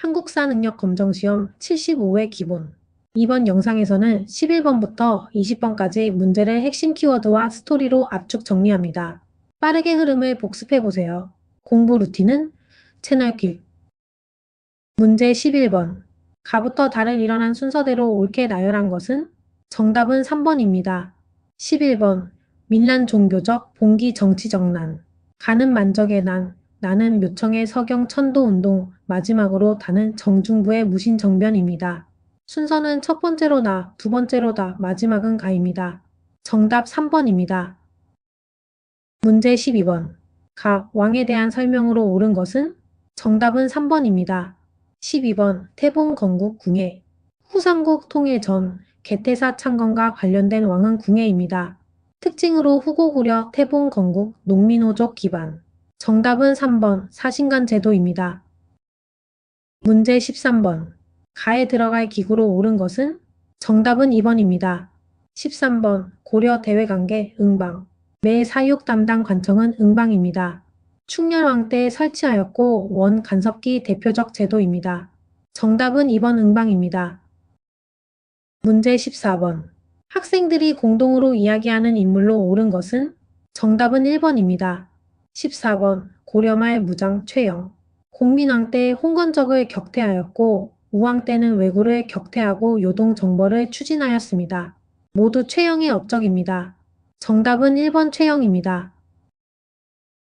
한국사 능력 검정 시험 75회 기본. 이번 영상에서는 11번부터 20번까지 문제를 핵심 키워드와 스토리로 압축 정리합니다. 빠르게 흐름을 복습해보세요. 공부 루틴은 채널길. 문제 11번. 가부터 달을 일어난 순서대로 옳게 나열한 것은? 정답은 3번입니다. 11번. 민난 종교적, 봉기 정치적 난. 가는 만적의 난. 나는 묘청의 서경 천도 운동. 마지막으로 다는 정중부의 무신 정변입니다. 순서는 첫 번째로 나, 두 번째로 다, 마지막은 가입니다. 정답 3번입니다. 문제 12번. 가, 왕에 대한 설명으로 옳은 것은? 정답은 3번입니다. 12번. 태봉 건국 궁예. 후삼국 통일 전, 개태사 창건과 관련된 왕은 궁예입니다. 특징으로 후고구려 태봉 건국 농민호족 기반. 정답은 3번 사신관 제도입니다. 문제 13번. 가에 들어갈 기구로 옳은 것은? 정답은 2번입니다. 13번 고려 대외관계 응방. 매 사육 담당 관청은 응방입니다. 충렬왕 때 설치하였고 원 간섭기 대표적 제도입니다. 정답은 2번 응방입니다. 문제 14번. 학생들이 공동으로 이야기하는 인물로 옳은 것은? 정답은 1번입니다. 14번 고려말 무장 최영. 공민왕 때 홍건적을 격퇴하였고 우왕 때는 왜구를 격퇴하고 요동 정벌을 추진하였습니다. 모두 최영의 업적입니다. 정답은 1번 최영입니다.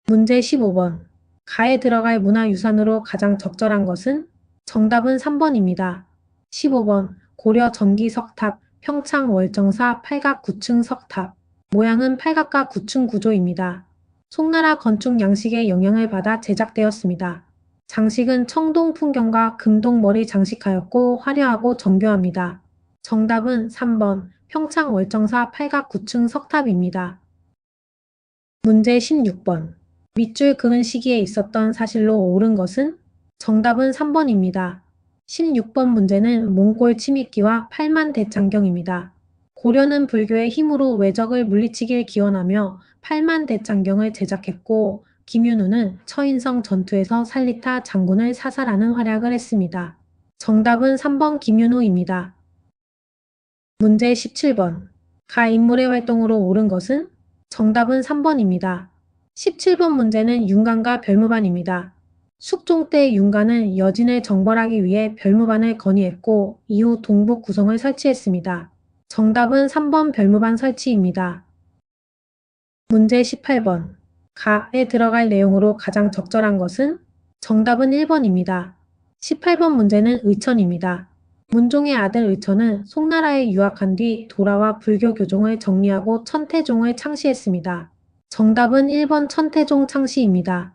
문제 15번. 가에 들어갈 문화유산으로 가장 적절한 것은? 정답은 3번입니다. 15번. 고려 전기 석탑, 평창 월정사 팔각 9층 석탑. 모양은 팔각과 9층 구조입니다. 송나라 건축 양식의 영향을 받아 제작되었습니다. 장식은 청동 풍경과 금동 머리 장식하였고 화려하고 정교합니다. 정답은 3번 평창 월정사 팔각 9층 석탑입니다. 문제 16번. 밑줄 그은 시기에 있었던 사실로 옳은 것은? 정답은 3번입니다. 16번 문제는 몽골 침입기와 팔만 대장경입니다. 고려는 불교의 힘으로 외적을 물리치길 기원하며 팔만 대장경을 제작했고 김윤우는 처인성 전투에서 살리타 장군을 사살하는 활약을 했습니다. 정답은 3번 김윤우입니다. 문제 17번. 가 인물의 활동으로 옳은 것은? 정답은 3번입니다. 17번 문제는 윤관과 별무반입니다. 숙종 때 윤관은 여진을 정벌하기 위해 별무반을 건의했고 이후 동북 구성을 설치했습니다. 정답은 3번 별무반 설치입니다. 문제 18번. 가에 들어갈 내용으로 가장 적절한 것은? 정답은 1번입니다. 18번 문제는 의천입니다. 문종의 아들 의천은 송나라에 유학한 뒤 돌아와 불교 교종을 정리하고 천태종을 창시했습니다. 정답은 1번 천태종 창시입니다.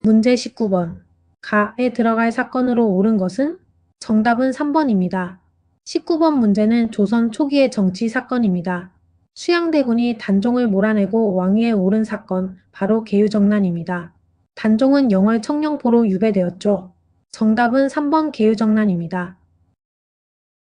문제 19번. 가에 들어갈 사건으로 옳은 것은? 정답은 3번입니다. 19번 문제는 조선 초기의 정치 사건입니다. 수양대군이 단종을 몰아내고 왕위에 오른 사건, 바로 계유정난입니다. 단종은 영월 청령포로 유배되었죠. 정답은 3번 계유정난입니다.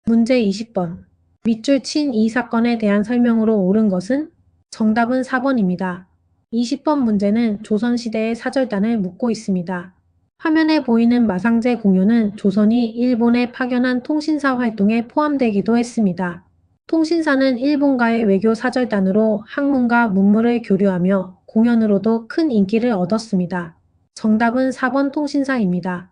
문제 20번. 밑줄 친 이 사건에 대한 설명으로 옳은 것은? 정답은 4번입니다. 20번 문제는 조선시대의 사절단을 묻고 있습니다. 화면에 보이는 마상제 공유는 조선이 일본에 파견한 통신사 활동에 포함되기도 했습니다. 통신사는 일본과의 외교 사절단으로 학문과 문물을 교류하며 공연으로도 큰 인기를 얻었습니다. 정답은 4번 통신사입니다.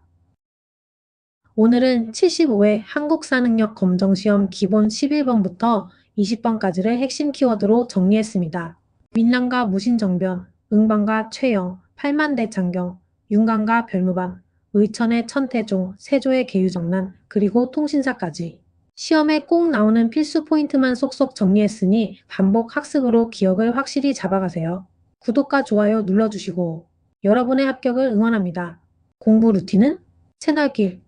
오늘은 75회 한국사 능력 검정시험 기본 11번부터 20번까지를 핵심 키워드로 정리했습니다. 민랑과 무신정변, 응방과 최영, 팔만대 장경, 윤관과 별무반, 의천의 천태종, 세조의 계유정난, 그리고 통신사까지. 시험에 꼭 나오는 필수 포인트만 쏙쏙 정리했으니 반복 학습으로 기억을 확실히 잡아가세요. 구독과 좋아요 눌러주시고 여러분의 합격을 응원합니다. 공부 루틴은 채널길